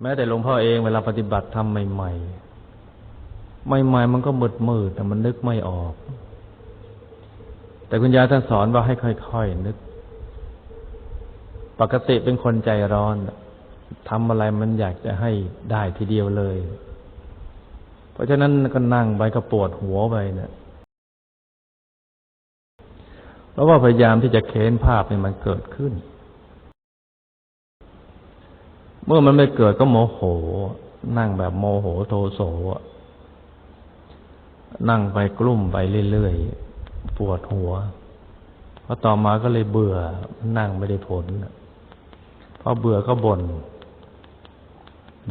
แม้แต่หลวงพ่อเองเวลาปฏิบัติทำใหม่ๆ ใหม่ๆมันก็มืดมืดแต่มันนึกไม่ออก แต่คุณยายท่านสอนว่าให้ค่อยๆนึก ปกติเป็นคนใจร้อนทำอะไรมันอยากจะให้ได้ทีเดียวเลย เพราะฉะนั้นก็นั่งไปก็ปวดหัวไปเนะี่ยเพราะว่าพยายามที่จะเค้นภาพให้มันเกิดขึ้น เมื่อมันไม่เกิดก็โมโห นั่งแบบโมโหโทโสนั่งไปกลุ่มไปเรื่อยๆปวดหัวพอต่อมาก็เลยเบื่อ นั่งไม่ได้ผลพอเบื่อก็บน่น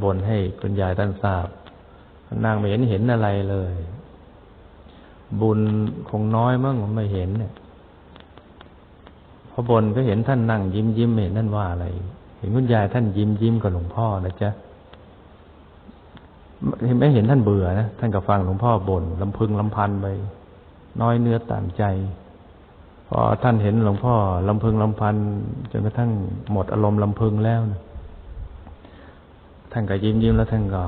บ่นให้คุณยายท่านทราบนั่งไม่เห็นเห็นอะไรเลย บุญคงน้อยมั้งไม่เห็นเนี่ยพอบ่นก็เห็นท่านนั่งยิ้มยิ้มเห็นท่านว่าอะไร เห็นคุณยายท่านยิ้มยิ้มกับหลวงพ่อนะจ๊ะไม่เห็นท่านเบื่อนะท่านก็ฟังหลวงพ่อบ่นลำพึงลำพันไปน้อยเนื้อต่ำใจ พอท่านเห็นหลวงพ่อลำพึงลำพันจนกระทั่งหมดอารมณ์ลำพึงแล้วนะท่านก็ยิ้มยิ้มแล้วท่านก็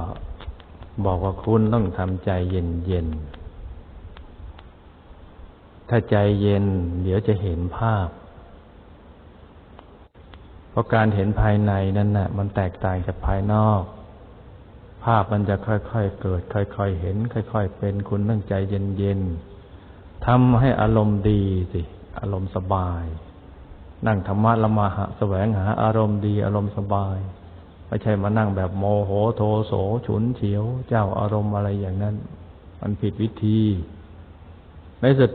บอกว่าคุณต้องทำใจเย็นเย็นถ้าใจเย็น เดี๋ยวจะเห็นภาพ เพราะการเห็นภายในนั้นน่ะ มันแตกต่างจากภายนอก ภาพมันจะค่อยๆเกิด ค่อยๆเห็น ค่อย ๆ เป็นคุณต้งใจเย็นๆทำให้อารมณ์ดีสิ อารมณ์สบาย นั่งธรรมะละมาหะแสวงหา อารมณ์ดี อารมณ์สบายไม่ใช่มานั่งแบบโมโหโทโสฉุนเฉียว เจ้าอารมณ์อะไรอย่างนั้น มันผิดวิธีในสุด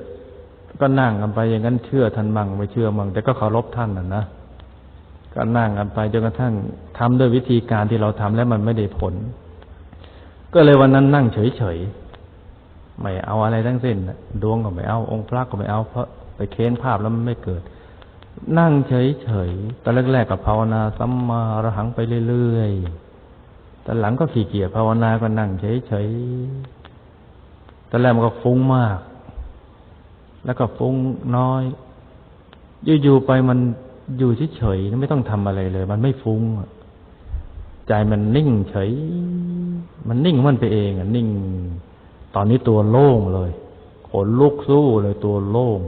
ก็นั่งกันไปอย่างนั้นเชื่อท่านมั่งไม่เชื่อมั่งแต่ก็เคารพท่านน่ะนะ ก็นั่งกันไปจนกระทั่งทำด้วยวิธีการที่เราทำแล้วมันไม่ได้ผล ก็เลยวันนั้นนั่งเฉยๆไม่เอาอะไรทั้งสิ้นดวงก็ไม่เอาองค์พระก็ไม่เอาเพราะไปเค้นภาพแล้วมันไม่เกิด นั่งเฉยๆตอนแรกๆกับภาวนาสัมมาระหังไปเรื่อยๆตอนหลังก็ขี้เกียจภาวนาก็นั่งเฉยๆตอนแรกมันก็ฟุ้งมาก แล้วก็ฟุ้งน้อยอยู่ๆไปมัน อยู่เฉยๆไม่ต้องทำอะไรเลย มันไม่ฟุ้งใจมันนิ่งเฉย มันนิ่งมันไปเองอะนิ่ง ตอนนี้ตัวโล่งเลยขนลุกสู้เลยตัวโล่ง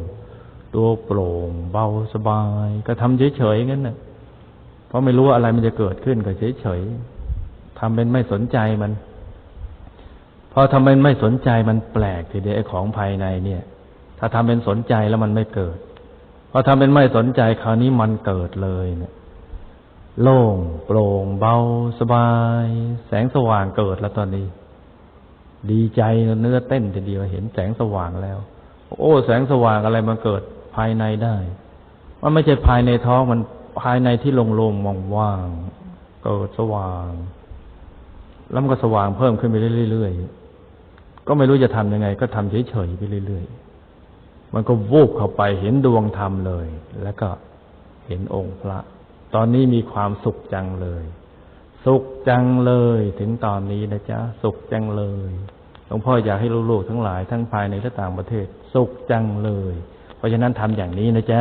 ตัวโปร่ง เบาสบาย ก็ทำเฉยๆงั้นน่ะเพราะไม่รู้ว่าอะไรมันจะเกิดขึ้นก็เฉยๆทำเป็นไม่สนใจมันพอทำเป็นไม่สนใจมันแปลกทีเดียวไอ้ของภายในเนี่ย ถ้าทำเป็นสนใจแล้วมันไม่เกิด พอทำเป็นไม่สนใจคราวนี้มันเกิดเลยเนี่ยโล่งโปร่งเบาสบาย แสงสว่างเกิดแล้วตอนนี้ ดีใจเนื้อเต้นทีเดียวเห็นแสงสว่างแล้ว โอ้ แสงสว่างอะไรมันเกิดภายในได้มันไม่ใช่ภายในท้องมันภายในที่โล่งๆมองว่างเกิดสว่าง แล้วมันก็สว่างเพิ่มขึ้นไปเรื่อยๆก็ไม่รู้จะทำยังไง ก็ทำเฉยๆไปเรื่อยๆ มันก็วูบเข้าไปเห็นดวงธรรมเลย แล้วก็เห็นองค์พระ ตอนนี้มีความสุขจังเลย สุขจังเลย ถึงตอนนี้นะจ๊ะสุขจังเลยหลวงพ่ออยากให้ลูกๆทั้งหลายทั้งภายในและต่างประเทศ สุขจังเลย เพราะฉะนั้นทำอย่างนี้นะจ๊ะ